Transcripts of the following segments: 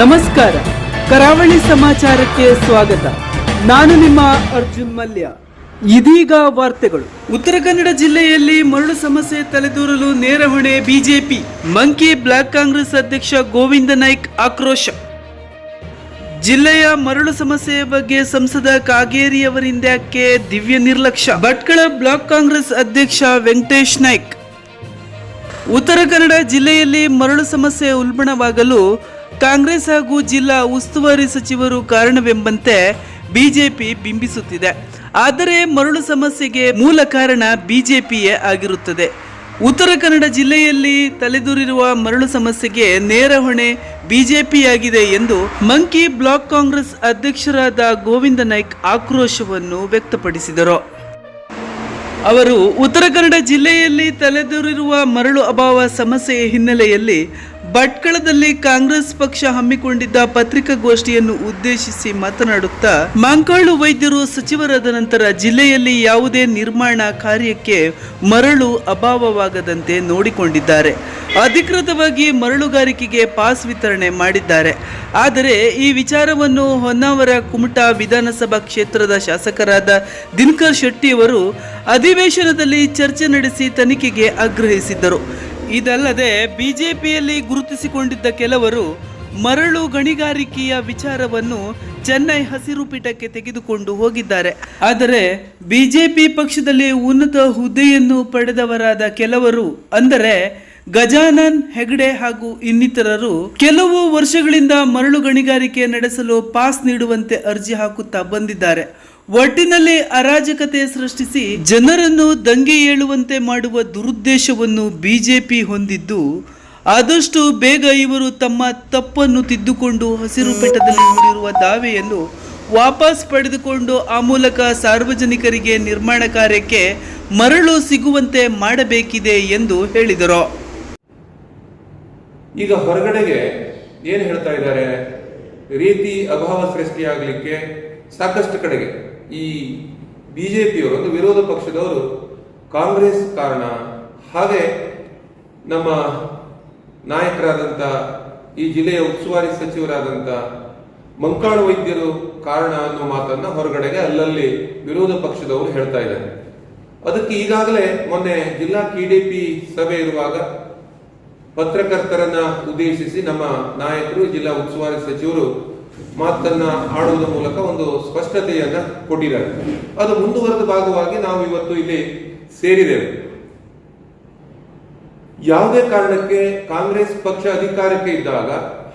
ನಮಸ್ಕಾರ. ಕರಾವಳಿ ಸಮಾಚಾರಕ್ಕೆ ಸ್ವಾಗತ. ನಾನು ನಿಮ್ಮ ಅರ್ಜುನ್ ಮಲ್ಯ. ಇದೀಗ ವಾರ್ತೆಗಳು. ಉತ್ತರ ಕನ್ನಡ ಜಿಲ್ಲೆಯಲ್ಲಿ ಮರಳು ಸಮಸ್ಯೆ ತಲೆದೂರಲು ನೇರ ಹೊಣೆ ಬಿಜೆಪಿ. ಮಂಕಿ ಬ್ಲಾಕ್ ಕಾಂಗ್ರೆಸ್ ಅಧ್ಯಕ್ಷ ಗೋವಿಂದ ನಾಯ್ಕ್ ಆಕ್ರೋಶ. ಜಿಲ್ಲೆಯ ಮರಳು ಸಮಸ್ಯೆಯ ಬಗ್ಗೆ ಸಂಸದ ಕಾಗೇರಿಯವರಿಂದಕ್ಕೆ ದಿವ್ಯ ನಿರ್ಲಕ್ಷ್ಯ? ಭಟ್ಕಳ ಬ್ಲಾಕ್ ಕಾಂಗ್ರೆಸ್ ಅಧ್ಯಕ್ಷ ವೆಂಕಟೇಶ್ ನಾಯ್ಕ್. ಉತ್ತರ ಕನ್ನಡ ಜಿಲ್ಲೆಯಲ್ಲಿ ಮರಳು ಸಮಸ್ಯೆ ಉಲ್ಬಣವಾಗಲು ಕಾಂಗ್ರೆಸ್ ಹಾಗೂ ಜಿಲ್ಲಾ ಉಸ್ತುವಾರಿ ಸಚಿವರು ಕಾರಣವೆಂಬಂತೆ ಬಿಜೆಪಿ ಬಿಂಬಿಸುತ್ತಿದೆ. ಆದರೆ ಮರಳು ಸಮಸ್ಯೆಗೆ ಮೂಲ ಕಾರಣ ಬಿಜೆಪಿಯೇ ಆಗಿರುತ್ತದೆ. ಉತ್ತರ ಕನ್ನಡ ಜಿಲ್ಲೆಯಲ್ಲಿ ತಲೆದೂರಿರುವ ಮರಳು ಸಮಸ್ಯೆಗೆ ನೇರ ಹೊಣೆ ಬಿಜೆಪಿಯಾಗಿದೆ ಎಂದು ಮಂಕಿ ಬ್ಲಾಕ್ ಕಾಂಗ್ರೆಸ್ ಅಧ್ಯಕ್ಷರಾದ ಗೋವಿಂದ ನಾಯ್ಕ್ ಆಕ್ರೋಶವನ್ನು ವ್ಯಕ್ತಪಡಿಸಿದರು. ಅವರು ಉತ್ತರ ಕನ್ನಡ ಜಿಲ್ಲೆಯಲ್ಲಿ ತಲೆದೂರಿರುವ ಮರಳು ಅಭಾವ ಸಮಸ್ಯೆಯ ಹಿನ್ನೆಲೆಯಲ್ಲಿ ಭಟ್ಕಳದಲ್ಲಿ ಕಾಂಗ್ರೆಸ್ ಪಕ್ಷ ಹಮ್ಮಿಕೊಂಡಿದ್ದ ಪತ್ರಿಕಾಗೋಷ್ಠಿಯನ್ನು ಉದ್ದೇಶಿಸಿ ಮಾತನಾಡುತ್ತಾ, ಮಂಕಾಳು ವೈದ್ಯರು ಸಚಿವರಾದ ನಂತರ ಜಿಲ್ಲೆಯಲ್ಲಿ ಯಾವುದೇ ನಿರ್ಮಾಣ ಕಾರ್ಯಕ್ಕೆ ಮರಳು ಅಭಾವವಾಗದಂತೆ ನೋಡಿಕೊಂಡಿದ್ದಾರೆ. ಅಧಿಕೃತವಾಗಿ ಮರಳುಗಾರಿಕೆಗೆ ಪಾಸ್ ವಿತರಣೆ ಮಾಡಿದ್ದಾರೆ. ಆದರೆ ಈ ವಿಚಾರವನ್ನು ಹೊನ್ನಾವರ ಕುಮಟಾ ವಿಧಾನಸಭಾ ಕ್ಷೇತ್ರದ ಶಾಸಕರಾದ ದಿನಕರ್ ಶೆಟ್ಟಿಯವರು ಅಧಿವೇಶನದಲ್ಲಿ ಚರ್ಚೆ ನಡೆಸಿ ತನಿಖೆಗೆ ಆಗ್ರಹಿಸಿದ್ದರು. ಇದಲ್ಲದೆ ಬಿಜೆಪಿಯಲ್ಲಿ ಗುರುತಿಸಿಕೊಂಡಿದ್ದ ಕೆಲವರು ಮರಳು ಗಣಿಗಾರಿಕೆಯ ವಿಚಾರವನ್ನು ಚೆನ್ನೈ ಹಸಿರು ಪೀಠಕ್ಕೆ ತೆಗೆದುಕೊಂಡು ಹೋಗಿದ್ದಾರೆ. ಆದರೆ ಬಿಜೆಪಿ ಪಕ್ಷದಲ್ಲಿ ಉನ್ನತ ಹುದ್ದೆಯನ್ನು ಪಡೆದವರಾದ ಕೆಲವರು ಅಂದರೆ ಗಜಾನನ್ ಹೆಗಡೆ ಹಾಗೂ ಇನ್ನಿತರರು ಕೆಲವು ವರ್ಷಗಳಿಂದ ಮರಳು ಗಣಿಗಾರಿಕೆ ನಡೆಸಲು ಪಾಸ್ ನೀಡುವಂತೆ ಅರ್ಜಿ ಹಾಕುತ್ತಾ ಬಂದಿದ್ದಾರೆ. ಒಟ್ಟಿನಲ್ಲಿ ಅರಾಜಕತೆ ಸೃಷ್ಟಿಸಿ ಜನರನ್ನು ದಂಗೆ ಏಳುವಂತೆ ಮಾಡುವ ದುರುದ್ದೇಶವನ್ನು ಬಿಜೆಪಿ ಹೊಂದಿದ್ದು, ಆದಷ್ಟು ಬೇಗ ಇವರು ತಮ್ಮ ತಪ್ಪನ್ನು ತಿದ್ದುಕೊಂಡು ಹಸಿರು ಪೆಟ್ಟದಲ್ಲಿ ಹೂಡಿರುವ ದಾವೆಯನ್ನು ವಾಪಸ್ ಪಡೆದುಕೊಂಡು ಆ ಮೂಲಕ ಸಾರ್ವಜನಿಕರಿಗೆ ನಿರ್ಮಾಣ ಕಾರ್ಯಕ್ಕೆ ಮರಳು ಸಿಗುವಂತೆ ಮಾಡಬೇಕಿದೆ ಎಂದು ಹೇಳಿದರು. ಈಗ ಹೊರಗಡೆಗೆ ಏನು ಹೇಳ್ತಾ ಇದ್ದಾರೆ? ರೀತಿ ಅಭಾವ ಸೃಷ್ಟಿಯಾಗಲಿಕ್ಕೆ ಸಾಕಷ್ಟು ಕಡೆಗೆ. ಈ ಬಿ ಜೆ ಪಿಯವರು ಒಂದು ವಿರೋಧ ಪಕ್ಷದವರು ಕಾಂಗ್ರೆಸ್ ಕಾರಣ, ಹಾಗೆ ನಮ್ಮ ನಾಯಕರಾದಂಥ ಈ ಜಿಲ್ಲೆಯ ಉಸ್ತುವಾರಿ ಸಚಿವರಾದಂಥ ಮಂಕಾಳು ವೈದ್ಯರು ಕಾರಣ ಅನ್ನೋ ಮಾತನ್ನ ಹೊರಗಡೆಗೆ ಅಲ್ಲಲ್ಲಿ ವಿರೋಧ ಪಕ್ಷದವರು ಹೇಳ್ತಾ ಇದ್ದಾರೆ. ಅದಕ್ಕೆ ಈಗಾಗಲೇ ಮೊನ್ನೆ ಜಿಲ್ಲಾ ಕೆಡಿಪಿ ಸಭೆ ಇರುವಾಗ ಪತ್ರಕರ್ತರನ್ನ ಉದ್ದೇಶಿಸಿ ನಮ್ಮ ನಾಯಕರು, ಜಿಲ್ಲಾ ಉಸ್ತುವಾರಿ ಸಚಿವರು ಮಾತನ್ನ ಆಡುವುದರ ಮೂಲಕ ಒಂದು ಸ್ಪಷ್ಟತೆಯನ್ನ ಕೊಟ್ಟಿದ್ದಾರೆ. ಅದು ಮುಂದುವರೆದ ಭಾಗವಾಗಿ ನಾವು ಇವತ್ತು ಇಲ್ಲಿ ಸೇರಿದ್ದೇವೆ. ಯಾವುದೇ ಕಾರಣಕ್ಕೆ ಕಾಂಗ್ರೆಸ್ ಪಕ್ಷ ಅಧಿಕಾರಕ್ಕೆ ಇದ್ದಾಗ,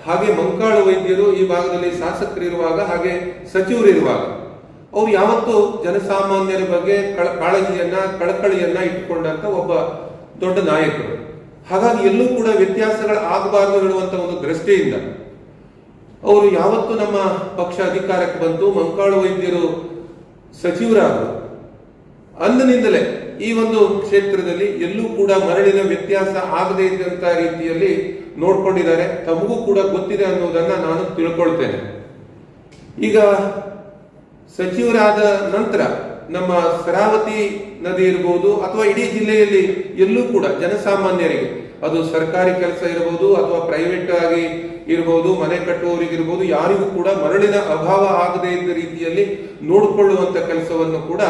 ಹಾಗೆ ಮಂಕಾಳು ವೈದ್ಯರು ಈ ಭಾಗದಲ್ಲಿ ಶಾಸಕರಿರುವಾಗ ಹಾಗೆ ಸಚಿವರಿರುವಾಗ ಅವರು ಯಾವತ್ತೂ ಜನಸಾಮಾನ್ಯರ ಬಗ್ಗೆ ಕಳ, ಕಾಳಜಿಯನ್ನ, ಕಳಕಳಿಯನ್ನ ಇಟ್ಟುಕೊಂಡಂತ ಒಬ್ಬ ದೊಡ್ಡ ನಾಯಕರು. ಹಾಗಾಗಿ ಎಲ್ಲೂ ಕೂಡ ವ್ಯತ್ಯಾಸಗಳು ಆಗಬಾರದು ಹೇಳುವಂತ ಒಂದು ದೃಷ್ಟಿಯಿಂದ ಅವರು ಯಾವತ್ತು ನಮ್ಮ ಪಕ್ಷ ಅಧಿಕಾರಕ್ಕೆ ಬಂತು ಮಂಕಾಳು ವೈದ್ಯರು ಸಚಿವರಾದರು. ಅಂದಿನಿಂದಲೇ ಈ ಒಂದು ಕ್ಷೇತ್ರದಲ್ಲಿ ಎಲ್ಲೂ ಕೂಡ ಮರಳಿನ ವ್ಯತ್ಯಾಸ ಆಗದೇ ಇದ್ದಂತ ರೀತಿಯಲ್ಲಿ ನೋಡ್ಕೊಂಡಿದ್ದಾರೆ. ತಮಗೂ ಕೂಡ ಗೊತ್ತಿದೆ ಅನ್ನೋದನ್ನ ನಾನು ತಿಳ್ಕೊಳ್ತೇನೆ. ಈಗ ಸಚಿವರಾದ ನಂತರ ನಮ್ಮ ಶರಾವತಿ ನದಿ ಇರಬಹುದು ಅಥವಾ ಇಡೀ ಜಿಲ್ಲೆಯಲ್ಲಿ ಎಲ್ಲೂ ಕೂಡ ಜನಸಾಮಾನ್ಯರಿಗೆ ಅದು ಸರ್ಕಾರಿ ಕೆಲಸ ಇರಬಹುದು ಅಥವಾ ಪ್ರೈವೇಟ್ ಆಗಿ ಇರಬಹುದು ಮನೆ ಕಟ್ಟುವವರಿಗಿರ್ಬೋದು, ಯಾರಿಗೂ ಕೂಡ ಮರಳಿನ ಅಭಾವ ಆಗದೇ ಇದ್ದ ರೀತಿಯಲ್ಲಿ ನೋಡಿಕೊಳ್ಳುವಂತ ಕೆಲಸವನ್ನು ಕೂಡ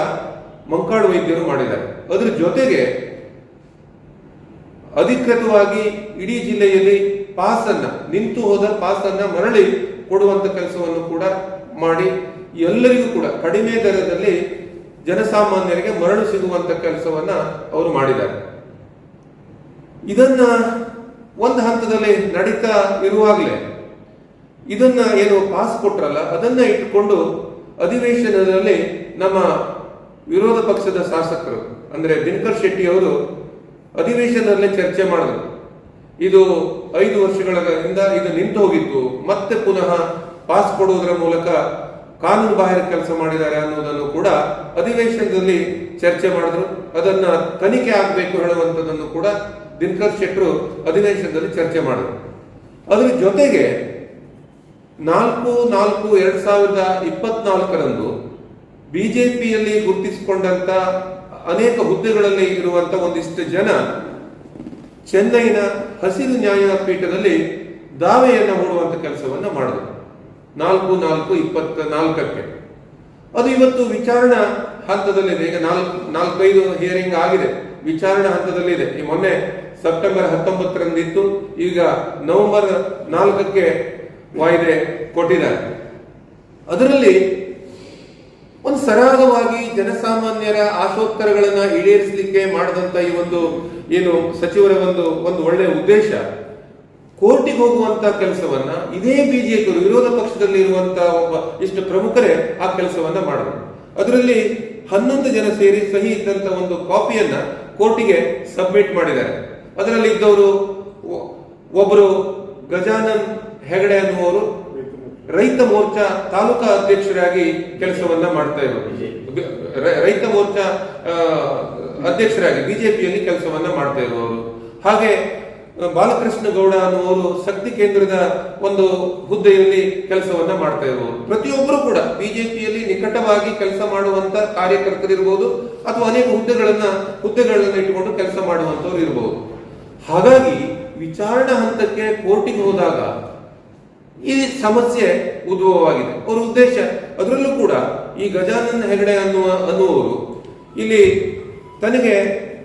ಮಂಕಾಡು ವೈದ್ಯರು ಮಾಡಿದ್ದಾರೆ. ಅದ್ರ ಜೊತೆಗೆ ಅಧಿಕೃತವಾಗಿ ಇಡೀ ಜಿಲ್ಲೆಯಲ್ಲಿ ಪಾಸ್ ಅನ್ನ ನಿಂತು ಹೋದ ಪಾಸ್ ಅನ್ನ ಮರಳಿ ಕೊಡುವಂತ ಕೆಲಸವನ್ನು ಕೂಡ ಮಾಡಿ, ಎಲ್ಲರಿಗೂ ಕೂಡ ಕಡಿಮೆ ದರದಲ್ಲಿ ಜನಸಾಮಾನ್ಯರಿಗೆ ಮರಳು ಸಿಗುವಂತ ಕೆಲಸವನ್ನ ಅವರು ಮಾಡಿದ್ದಾರೆ. ಇದನ್ನ ಒಂದು ಹಂತದಲ್ಲಿ ನಡೀತಾ ಇರುವಾಗಲೇ. ಇದನ್ನ ಏನು ಪಾಸ್ ಕೊಟ್ರಲ್ಲ, ಅದನ್ನ ಇಟ್ಟುಕೊಂಡು ಅಧಿವೇಶನದಲ್ಲಿ ನಮ್ಮ ವಿರೋಧ ಪಕ್ಷದ ಶಾಸಕರು, ಅಂದ್ರೆ ದಿನಕರ್ ಶೆಟ್ಟಿ ಅವರು ಅಧಿವೇಶನದಲ್ಲೇ ಚರ್ಚೆ ಮಾಡಿದ್ರು. ಇದು ಐದು ವರ್ಷಗಳಿಂದ ಇದು ನಿಂತು ಹೋಗಿತ್ತು, ಮತ್ತೆ ಪುನಃ ಪಾಸ್ ಕೊಡುವುದರ ಮೂಲಕ ಕಾನೂನು ಬಾಹಿರ ಕೆಲಸ ಮಾಡಿದ್ದಾರೆ ಅನ್ನೋದನ್ನು ಕೂಡ ಅಧಿವೇಶನದಲ್ಲಿ ಚರ್ಚೆ ಮಾಡಿದ್ರು. ಅದನ್ನ ತನಿಖೆ ಆಗಬೇಕು ಹೇಳುವಂಥದ್ದನ್ನು ಕೂಡ ದಿನಕರ್ ಶೆಟ್ಟರು ಅಧಿವೇಶನದಲ್ಲಿ ಚರ್ಚೆ ಮಾಡಿದ್ರು. ಅದರ ಜೊತೆಗೆ ನಾಲ್ಕು ನಾಲ್ಕು, ಎರಡ್ ಸಾವಿರದ ಇಪ್ಪತ್ನಾಲ್ಕರಂದು ಬಿಜೆಪಿಯಲ್ಲಿ ಗುರುತಿಸಿಕೊಂಡಂತ ಅನೇಕ ಹುದ್ದೆಗಳಲ್ಲಿ ಇರುವಂತ ಒಂದಿಷ್ಟು ಜನ ಚೆನ್ನೈನ ಹಸಿರು ನ್ಯಾಯಪೀಠದಲ್ಲಿ ದಾವೆಯನ್ನು ಹೂಡುವಂತ ಕೆಲಸವನ್ನ ಮಾಡಿದ್ರು. ನಾಲ್ಕು ನಾಲ್ಕು, ಇಪ್ಪತ್ತ ನಾಲ್ಕಕ್ಕೆ. ಅದು ಇವತ್ತು ವಿಚಾರಣಾ ಹಂತದಲ್ಲಿದೆ. ಈಗ ನಾಲ್ಕು, ನಾಲ್ಕೈದು ಹಿಯರಿಂಗ್ ಆಗಿದೆ. ವಿಚಾರಣಾ ಹಂತದಲ್ಲಿದೆ. ಈ ಮೊನ್ನೆ ಸೆಪ್ಟೆಂಬರ್ ಹತ್ತೊಂಬತ್ತರಂದಿತ್ತು. ಈಗ ನವೆಂಬರ್ ನಾಲ್ಕಕ್ಕೆ ವಾಯಿದೆ ಕೊಟ್ಟಿದ್ದಾರೆ. ಅದರಲ್ಲಿ ಒಂದು ಸರಾಗವಾಗಿ ಜನಸಾಮಾನ್ಯರ ಆಶೋತ್ತರಗಳನ್ನ ಈಡೇರಿಸಲಿಕ್ಕೆ ಮಾಡಿದಂತ ಈ ಒಂದು ಏನು ಸಚಿವರ ಒಂದು ಒಂದು ಒಳ್ಳೆಯ ಉದ್ದೇಶ, ಕೋರ್ಟಿಗೆ ಹೋಗುವಂತ ಕೆಲಸವನ್ನ ಇದೇ ಬಿಜೆಪಿ ವಿರೋಧ ಪಕ್ಷದಲ್ಲಿ ಇರುವಂತಹ ಒಬ್ಬ ಇಷ್ಟು ಪ್ರಮುಖರೇ ಆ ಕೆಲಸವನ್ನ ಮಾಡಿದ್ರು. ಅದರಲ್ಲಿ ಹನ್ನೊಂದು ಜನ ಸೇರಿ ಸಹಿ ಇದ್ದಂತ ಒಂದು ಕಾಪಿಯನ್ನ ಕೋರ್ಟಿಗೆ ಸಬ್ಮಿಟ್ ಮಾಡಿದ್ದಾರೆ. ಅದರಲ್ಲಿ ಇದ್ದವರು ಒಬ್ಬರು ಗಜಾನನ್ ಹೆಗಡೆ ಅನ್ನುವರು ರೈತ ಮೋರ್ಚಾ ತಾಲೂಕಾ ಅಧ್ಯಕ್ಷರಾಗಿ ಕೆಲಸವನ್ನ ಮಾಡ್ತಾ ಇರೋರು. ಬಿ- ರೈತ ಮೋರ್ಚಾ ಅಧ್ಯಕ್ಷರಾಗಿ ಬಿಜೆಪಿಯಲ್ಲಿ ಕೆಲಸವನ್ನ ಮಾಡ್ತಾ ಇರುವವರು ಹಾಗೆ ಬಾಲಕೃಷ್ಣ ಗೌಡ ಅನ್ನುವರು ಶಕ್ತಿ ಕೇಂದ್ರದ ಒಂದು ಹುದ್ದೆಯಲ್ಲಿ ಕೆಲಸವನ್ನ ಮಾಡ್ತಾ ಇರುವವರು ಪ್ರತಿಯೊಬ್ಬರು ಕೂಡ ಬಿಜೆಪಿಯಲ್ಲಿ ನಿಕಟವಾಗಿ ಕೆಲಸ ಮಾಡುವಂತ ಕಾರ್ಯಕರ್ತರಿರ್ಬೋದು ಅಥವಾ ಅನೇಕ ಹುದ್ದೆಗಳನ್ನ ಹುದ್ದೆಗಳನ್ನ ಇಟ್ಟುಕೊಂಡು ಕೆಲಸ ಮಾಡುವಂತವ್ರು ಇರಬಹುದು ಹಾಗಾಗಿ ವಿಚಾರಣಾ ಹಂತಕ್ಕೆ ಕೋರ್ಟಿಗೆ ಹೋದಾಗ ಈ ಸಮಸ್ಯೆ ಉದ್ಭವವಾಗಿದೆ. ಅವರ ಉದ್ದೇಶ, ಅದರಲ್ಲೂ ಕೂಡ ಈ ಗಜಾನಂದ ಹೆಗಡೆ ಅನ್ನುವ ಅನ್ನುವರು ಇಲ್ಲಿ ತನಗೆ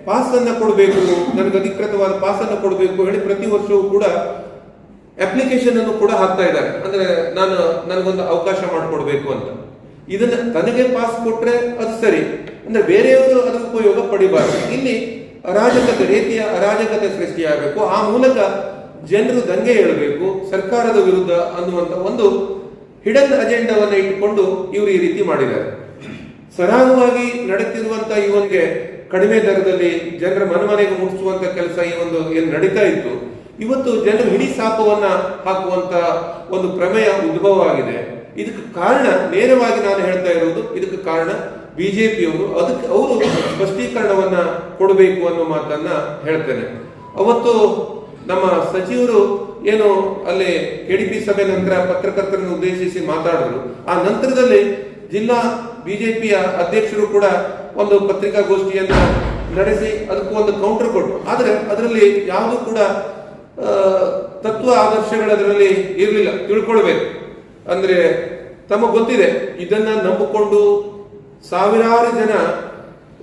ಪಾಸ್ ಅನ್ನ ಕೊಡಬೇಕು ನನಗೆ ಅಧಿಕೃತವಾದ ಪಾಸ್ ಅನ್ನ ಕೊಡಬೇಕು ಹೇಳಿ ಪ್ರತಿ ವರ್ಷವೂ ಕೂಡ ಅಪ್ಲಿಕೇಶನ್ ಅನ್ನು ಕೂಡ ಹಾಕ್ತಾ ಇದ್ದಾರೆ. ಅಂದ್ರೆ ನಾನು, ನನಗೊಂದು ಅವಕಾಶ ಮಾಡಿಕೊಡ್ಬೇಕು ಅಂತ. ಇದನ್ನ ತನಗೆ ಪಾಸ್ ಕೊಟ್ರೆ ಅದು ಸರಿ. ಅಂದ್ರೆ ಬೇರೆಯವರು ಅದರ ಉಪಯೋಗ ಪಡಿಬಾರದು. ಇಲ್ಲಿ ಅರಾಜಕತೆ ರೀತಿಯ ಅರಾಜಕತೆ ಸೃಷ್ಟಿಯಾಗಬೇಕು. ಆ ಮೂಲಕ ಜನರು ದಂಗೆ ಏಳಬೇಕು ಸರ್ಕಾರದ ವಿರುದ್ಧ ಅನ್ನುವಂತ ಒಂದು ಹಿಡನ್ ಅಜೆಂಡಾವನ್ನು ಇಟ್ಟುಕೊಂಡು ಇವರು ಈ ರೀತಿ ಮಾಡಿದ್ದಾರೆ. ಸರಾಗವಾಗಿ ನಡೆತಿರುವಂತ ಈ ಒಂದು ಕಡಿಮೆ ದರದಲ್ಲಿ ಜನರ ಮನಮನೆಗೆ ಮುಟ್ಟಿಸುವಂತ ಕೆಲಸ ಈ ಒಂದು ಏನು ನಡೀತಾ ಇತ್ತು. ಇವತ್ತು ಜನರು ಹಿಡಿ ಸಾಪವನ್ನ ಹಾಕುವಂತ ಒಂದು ಪ್ರಮೇಯ ಉದ್ಭವ ಆಗಿದೆ ಇದಕ್ಕೆ ಕಾರಣ, ನೇರವಾಗಿ ನಾನು ಹೇಳ್ತಾ ಇರೋದು, ಇದಕ್ಕೆ ಕಾರಣ ಬಿಜೆಪಿಯವರು ಅದಕ್ಕೆ ಅವರು ಸ್ಪಷ್ಟೀಕರಣವನ್ನ ಕೊಡಬೇಕು ಅನ್ನೋ ಮಾತನ್ನ ಹೇಳ್ತೇನೆ. ಅವತ್ತು ನಮ್ಮ ಸಚಿವರು ಏನು ಅಲ್ಲಿ ಕೆಡಿಪಿ ಸಭೆ ನಂತರ ಪತ್ರಕರ್ತರನ್ನು ಉದ್ದೇಶಿಸಿ ಮಾತಾಡಿದ್ರು. ಆ ನಂತರದಲ್ಲಿ ಜಿಲ್ಲಾ ಬಿಜೆಪಿಯ ಅಧ್ಯಕ್ಷರು ಕೂಡ ಒಂದು ಪತ್ರಿಕಾಗೋಷ್ಠಿಯನ್ನ ನಡೆಸಿ ಅದಕ್ಕೂ ಒಂದು ಕೌಂಟರ್. ಕೊಟ್ಟರು ಆದರೆ ಅದರಲ್ಲಿ ಯಾವುದು ಕೂಡ ತತ್ವ ಆದರ್ಶಗಳು ಅದರಲ್ಲಿ ಇರಲಿಲ್ಲ. ತಿಳ್ಕೊಳ್ಬೇಕು. ಅಂದ್ರೆ ತಮಗೆ ಗೊತ್ತಿದೆ, ಇದನ್ನ ನಂಬಿಕೊಂಡು ಸಾವಿರಾರು ಜನ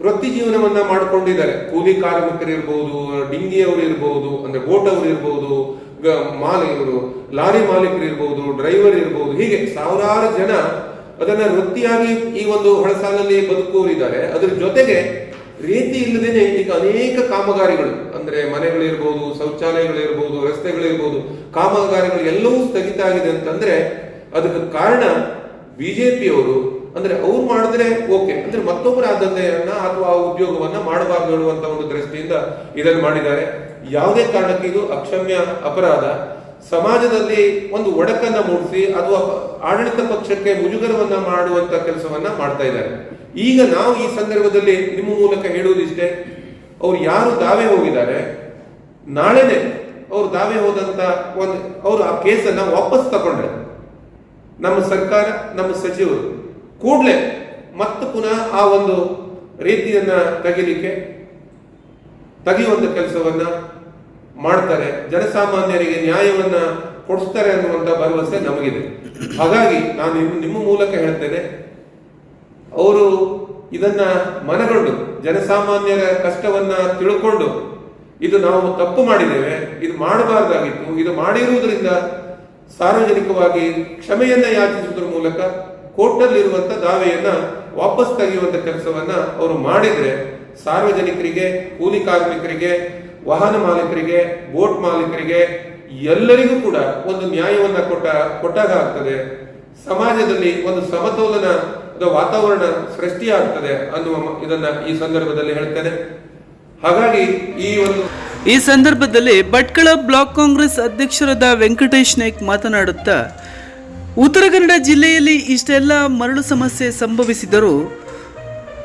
ವೃತ್ತಿ ಜೀವನವನ್ನ ಮಾಡಿಕೊಂಡಿದ್ದಾರೆ. ಕೂಲಿ ಕಾರ್ಮಿಕರಿರ್ಬೋದು ಡಿಂಗಿಯವರು ಇರ್ಬೋದು, ಅಂದ್ರೆ ಬೋಟ್ ಅವರು ಇರ್ಬಹುದು ಗ- ಮಾಲ ಇವರು ಲಾರಿ ಮಾಲೀಕರು ಇರ್ಬೋದು, ಡ್ರೈವರ್ ಇರ್ಬೋದು, ಹೀಗೆ ಸಾವಿರಾರು ಜನ ಅದನ್ನ ವೃತ್ತಿಯಾಗಿ ಈ ಒಂದು ಹೊಳಸಾಲಲ್ಲಿ ಬದುಕುವರಿದ್ದಾರೆ ಅದ್ರ ಜೊತೆಗೆ ರೀತಿ ಇಲ್ಲದೇನೆ ಈಗ ಅನೇಕ ಕಾಮಗಾರಿಗಳು, ಅಂದ್ರೆ ಮನೆಗಳಿರ್ಬೋದು ಶೌಚಾಲಯಗಳಿರ್ಬೋದು ರಸ್ತೆಗಳಿರ್ಬೋದು ಕಾಮಗಾರಿಗಳು ಎಲ್ಲವೂ ಸ್ಥಗಿತ ಆಗಿದೆ ಅಂತಂದ್ರೆ ಅದಕ್ಕೆ ಕಾರಣ ಬಿಜೆಪಿಯವರು ಅಂದ್ರೆ ಅವ್ರು ಮಾಡಿದ್ರೆ ಓಕೆ. ಅಂದ್ರೆ ಮತ್ತೊಬ್ಬರ ಆದ್ಯತೆಯನ್ನ ಅಥವಾ ಆ ಉದ್ಯೋಗವನ್ನ ಮಾಡಬಾರ್ದು ಹೇಳುವಂತ ಒಂದು ದೃಷ್ಟಿಯಿಂದ ಇದನ್ನು ಮಾಡಿದ್ದಾರೆ. ಯಾವುದೇ ಕಾರಣಕ್ಕೆ ಇದು ಅಕ್ಷಮ್ಯ ಅಪರಾಧ. ಸಮಾಜದಲ್ಲಿ ಒಂದು ಒಡಕನ್ನ ಮೂಡಿಸಿ ಅಥವಾ ಆಡಳಿತ ಪಕ್ಷಕ್ಕೆ ಮುಜುಗರವನ್ನ ಮಾಡುವಂತ ಕೆಲಸವನ್ನ ಮಾಡ್ತಾ ಇದ್ದಾರೆ. ಈಗ ನಾವು ಈ ಸಂದರ್ಭದಲ್ಲಿ ನಿಮ್ಮ ಮೂಲಕ ಹೇಳುವುದಿಷ್ಟೇ ಅವ್ರು ಯಾರು ದಾವೆ ಹೋಗಿದ್ದಾರೆ, ನಾಳೆನೆ ಅವ್ರು ದಾವೆ ಹೋದಂತ ಒಂದು ಅವರು ಆ ಕೇಸನ್ನ ವಾಪಸ್ ತಗೊಂಡ್ರೆ ನಮ್ಮ ಸರ್ಕಾರ, ನಮ್ಮ ಸಚಿವರು ಕೂಡಲೇ ಮತ್ತೆ ಪುನಃ ಆ ಒಂದು ರೀತಿಯನ್ನ ತೆಗಿಲಿಕ್ಕೆ ತೆಗೆಯುವಂತ ಕೆಲಸವನ್ನ ಮಾಡ್ತಾರೆ. ಜನಸಾಮಾನ್ಯರಿಗೆ ನ್ಯಾಯವನ್ನ ಕೊಡಿಸ್ತಾರೆ ಅನ್ನುವಂತ ಭರವಸೆ ನಮಗಿದೆ. ಹಾಗಾಗಿ ನಾನು ನಿಮ್ಮ ಮೂಲಕ ಹೇಳ್ತೇನೆ, ಅವರು ಇದನ್ನ ಮನಗೊಂಡು, ಜನಸಾಮಾನ್ಯರ ಕಷ್ಟವನ್ನ ತಿಳ್ಕೊಂಡು ಇದು ನಾವು ತಪ್ಪು ಮಾಡಿದ್ದೇವೆ, ಇದು ಮಾಡಬಾರ್ದಾಗಿತ್ತು, ಇದು ಮಾಡಿರುವುದರಿಂದ ಸಾರ್ವಜನಿಕವಾಗಿ ಕ್ಷಮೆಯನ್ನ ಯಾಚಿಸುವುದರ ಮೂಲಕ ಕೋರ್ಟಲ್ಲಿರುವಂತ ದಾವೆಯನ್ನ ವಾಪಸ್ ತೆಗೆಯುವಂತ ಕೆಲಸವನ್ನ ಅವರು ಮಾಡಿದ್ರೆ ಸಾರ್ವಜನಿಕರಿಗೆ, ಕೂಲಿ ಕಾರ್ಮಿಕರಿಗೆ, ವಾಹನ ಮಾಲೀಕರಿಗೆ, ಬೋಟ್ ಮಾಲೀಕರಿಗೆ ಎಲ್ಲರಿಗೂ ಕೂಡ ಒಂದು ನ್ಯಾಯವನ್ನ ಕೊಟ್ಟ, ಕೊಟ್ಟಾಗ ಆಗ್ತದೆ. ಸಮಾಜದಲ್ಲಿ ಒಂದು ಸಮತೋಲನ ವಾತಾವರಣ ಸೃಷ್ಟಿಯಾಗ್ತದೆ ಅನ್ನುವ ಇದನ್ನ ಈ ಸಂದರ್ಭದಲ್ಲಿ ಹೇಳ್ತೇನೆ. ಹಾಗಾಗಿ ಈ ಒಂದು ಈ ಸಂದರ್ಭದಲ್ಲಿ ಭಟ್ಕಳ ಬ್ಲಾಕ್ ಕಾಂಗ್ರೆಸ್ ಅಧ್ಯಕ್ಷರಾದ ವೆಂಕಟೇಶ್ ನಾಯ್ಕ್ ಮಾತನಾಡುತ್ತಾ ಉತ್ತರ ಕನ್ನಡ ಜಿಲ್ಲೆಯಲ್ಲಿ ಇಷ್ಟೆಲ್ಲ ಮರಳು ಸಮಸ್ಯೆ ಸಂಭವಿಸಿದರೂ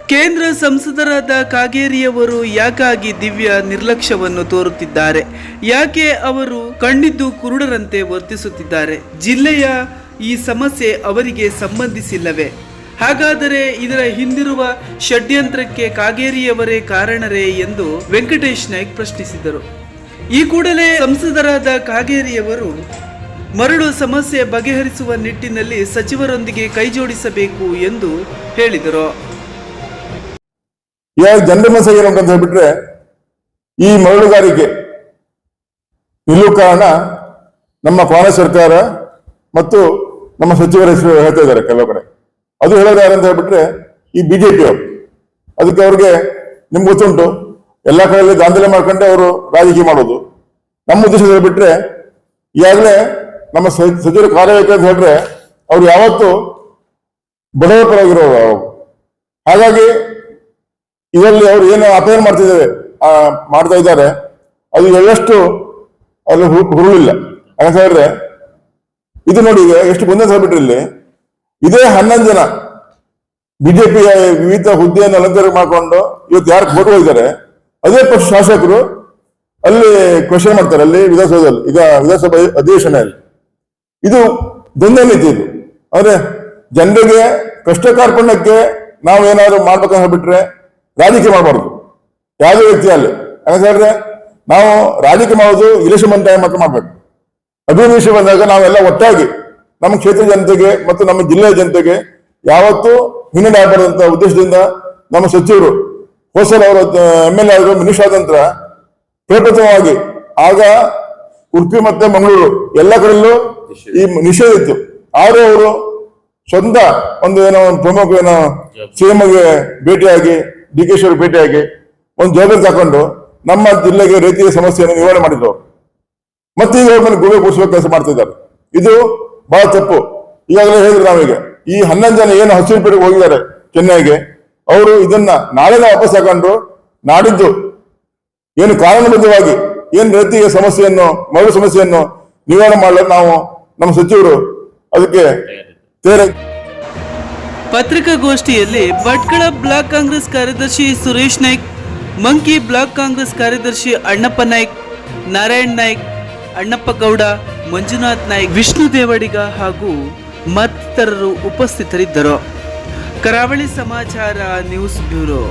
ಕೇಂದ್ರ ಸಂಸದರಾದ ಕಾಗೇರಿಯವರು ಯಾಕಾಗಿ ದಿವ್ಯ ನಿರ್ಲಕ್ಷ್ಯವನ್ನು ತೋರುತ್ತಿದ್ದಾರೆ? ಯಾಕೆ ಅವರು ಕಣ್ಣಿದ್ದು ಕುರುಡರಂತೆ ವರ್ತಿಸುತ್ತಿದ್ದಾರೆ? ಜಿಲ್ಲೆಯ ಈ ಸಮಸ್ಯೆ ಅವರಿಗೆ ಸಂಬಂಧಿಸಿಲ್ಲವೇ? ಹಾಗಾದರೆ ಇದರ ಹಿಂದಿರುವ ಷಡ್ಯಂತ್ರಕ್ಕೆ ಕಾಗೇರಿಯವರೇ ಕಾರಣರೇ ಎಂದು ವೆಂಕಟೇಶ್ ನಾಯ್ಕ್ ಪ್ರಶ್ನಿಸಿದರು. ಈ ಕೂಡಲೇ ಸಂಸದರಾದ ಕಾಗೇರಿಯವರು ಮರಳು ಸಮಸ್ಯೆ ಬಗೆಹರಿಸುವ ನಿಟ್ಟಿನಲ್ಲಿ ಸಚಿವರೊಂದಿಗೆ ಕೈಜೋಡಿಸಬೇಕು ಎಂದು ಹೇಳಿದರು. ಇವಾಗ ಜನರ ಮನಸ್ಸಿಗೆ ಏನು ಅಂತ ಹೇಳ್ಬಿಟ್ರೆ, ಈ ಮರಳುಗಾರಿಕೆ. ನಿಲ್ಲುವ ಕಾರಣ ನಮ್ಮ ಕಾಂಗ್ರೆಸ್ ಸರ್ಕಾರ ಮತ್ತು ನಮ್ಮ ಸಚಿವರ ಹೆಸರು ಹೇಳ್ತಾ ಇದ್ದಾರೆ ಕೆಲವು ಕಡೆ. ಅದು ಹೇಳೋದು ಅಂತ ಹೇಳ್ಬಿಟ್ರೆ, ಈ ಬಿಜೆಪಿ ಅವರು. ಅದಕ್ಕೆ ಅವ್ರಿಗೆ ನಿಮ್ಗೆ ಗೊತ್ತುಂಟು, ಎಲ್ಲ ಕಡೆಯಲ್ಲಿ ದಾಂಧಲೆ ಮಾಡ್ಕೊಂಡೆ ಅವರು ರಾಜಕೀಯ ಮಾಡೋದು. ನಮ್ಮ ಉದ್ದೇಶ ಹೇಳ್ಬಿಟ್ರೆ, ಈಗಾಗಲೇ ನಮ್ಮ ಸಚಿವರು ಕಾರ್ಯವೈಖರಿ ಅಂತ ಹೇಳಿದ್ರೆ, ಅವ್ರು ಯಾವತ್ತು ಬಡವರ ಪರವಾಗಿರೋರು ಹಾಗಾಗಿ, ಇದರಲ್ಲಿ ಅವ್ರು ಏನು ಅಪೇರ್ ಮಾಡ್ತಿದ್ದಾರೆ ಮಾಡ್ತಾ ಇದ್ದಾರೆ, ಅದು ಎಳ್ಳಷ್ಟು ಅಲ್ಲಿ ಹುರುಳಿಲ್ಲ. ಯಾಕಂತ ಹೇಳಿದ್ರೆ, ಇದು ನೋಡಿ ಎಷ್ಟು ಗೊಂದಲ ಸಾಬಿಟ್ರಿ ಇಲ್ಲಿ. ಇದೇ ಹನ್ನೊಂದು ಜನ ಬಿಜೆಪಿ ವಿವಿಧ ಹುದ್ದೆಯನ್ನು ಅಲಂಕಾರ ಮಾಡಿಕೊಂಡು ಇವತ್ತು ಯಾರು ಕೊಟ್ಟು ಹೋಗಿದ್ದಾರೆ ಅದೇ ಪಕ್ಷ ಶಾಸಕರು ಅಲ್ಲಿ ಕ್ವಶನ್ ಮಾಡ್ತಾರೆ, ಅಲ್ಲಿ ವಿಧಾನಸೌಧದಲ್ಲಿ, ಈಗ ವಿಧಾನಸಭೆ ಅಧಿವೇಶನ ಇದು ದ್ವಂದ್ವ ಇದು ಅಂದ್ರೆ ಜನರಿಗೆ ಕಷ್ಟ ಕಾರ್ಪಣ್ಯಕ್ಕೆ ನಾವೇನಾದ್ರು ಮಾಡ್ಬೇಕಂತ ಹೇಳ್ಬಿಟ್ರೆ ರಾಜಕೀಯ ಮಾಡಬಾರ್ದು. ಯಾವುದೇ ವ್ಯಕ್ತಿ ಅಲ್ಲಿ ಯಾಕಂತ ಹೇಳಿದ್ರೆ ನಾವು ರಾಜಕೀಯ ಮಾಡೋದು ಇಲೆಕ್ಷನ್ ಟೈಮ್ ಮಾತ್ರ ಮಾಡ್ಬೇಕು. ಅಭಿವೃದ್ಧಿ ವಿಷಯ ಬಂದಾಗ ನಾವೆಲ್ಲ ಒಟ್ಟಾಗಿ ನಮ್ಮ ಕ್ಷೇತ್ರ ಜನತೆಗೆ ಮತ್ತು ನಮ್ಮ ಜಿಲ್ಲೆಯ ಜನತೆಗೆ ಯಾವತ್ತೂ ಹಿನ್ನಡೆ ಆಗಬಾರ್ದಂತ ಉದ್ದೇಶದಿಂದ ನಮ್ಮ ಸಚಿವರು ಹೋಸಲ್ ಅವರು ಎಂ ಎಲ್ ಎ ಆದರು ಮಿನಿಸ್ಟರ್ ಆದ ಪ್ರಪ್ರಥಮವಾಗಿ ಆಗ ಉಡುಪಿ ಮತ್ತೆ ಮಂಗಳೂರು ಎಲ್ಲ ಕಡೆಯಲ್ಲೂ ಈ ನಿಷೇಧ ಇತ್ತು. ಆದರೂ ಅವರು ಸ್ವಂತ ಒಂದು ಏನೋ ಒಂದು ಪ್ರಮುಖ ಏನೋ ಸಿಎಂಗೆ ಭೇಟಿಯಾಗಿ ಡಿ ಕೆ ಶಿವರು ಭೇಟಿಯಾಗಿ ಒಂದು ಜವಾಬ್ದಾರಿ ತಕೊಂಡು ನಮ್ಮ ಜಿಲ್ಲೆಗೆ ರೈತರ ಸಮಸ್ಯೆಯನ್ನು ನಿವಾರಣೆ ಮಾಡಿದ್ರು. ಮತ್ತೆ ಈಗ ಮೇಲೆ ಗೋವೆ ಕೂರಿಸುವ ಕೆಲಸ ಮಾಡ್ತಿದ್ದಾರೆ ಇದು ಬಹಳ ತಪ್ಪು. ಈಗಾಗಲೇ ಹೇಳಿದ್ರು ನಾವೀಗ. ಈ ಹನ್ನೊಂದು ಜನ ಏನು ಹಸಿರು ಪೇಟೆಗೆ ಹೋಗಿದ್ದಾರೆ ಚೆನ್ನೈಗೆ, ಅವರು ಇದನ್ನ ನಾಳೆನೇ ವಾಪಸ್ ಹಾಕೊಂಡ್ರು ನಾಡಿದ್ದು ಏನು ಕಾನೂನುಬದ್ಧವಾಗಿ ಏನು ರೈತಿಗೆ ಸಮಸ್ಯೆಯನ್ನು, ಮರಳು ಸಮಸ್ಯೆಯನ್ನು ನಿವಾರಣೆ ಮಾಡಲು ನಾವು ನಮ್ಮ ಸಚಿವರು ಅದಕ್ಕೆ ಪತ್ರಿಕಾಗೋಷ್ಠಿಯಲ್ಲಿ ಭಟ್ಕಳ ಬ್ಲಾಕ್ ಕಾಂಗ್ರೆಸ್ ಕಾರ್ಯದರ್ಶಿ ಸುರೇಶ್ ನಾಯ್ಕ್, ಮಂಕಿ ಬ್ಲಾಕ್ ಕಾಂಗ್ರೆಸ್ ಕಾರ್ಯದರ್ಶಿ ಅಣ್ಣಪ್ಪ ನಾಯ್ಕ್, ನಾರಾಯಣ್ ನಾಯ್ಕ್, ಅಣ್ಣಪ್ಪ ಗೌಡ, ಮಂಜುನಾಥ್ ನಾಯ್ಕ್, ವಿಷ್ಣು ದೇವಡಿಗ ಹಾಗೂ ಮತ್ತಿತರರು ಉಪಸ್ಥಿತರಿದ್ದರು. ಕರಾವಳಿ ಸಮಾಚಾರ ನ್ಯೂಸ್ ಬ್ಯೂರೋ.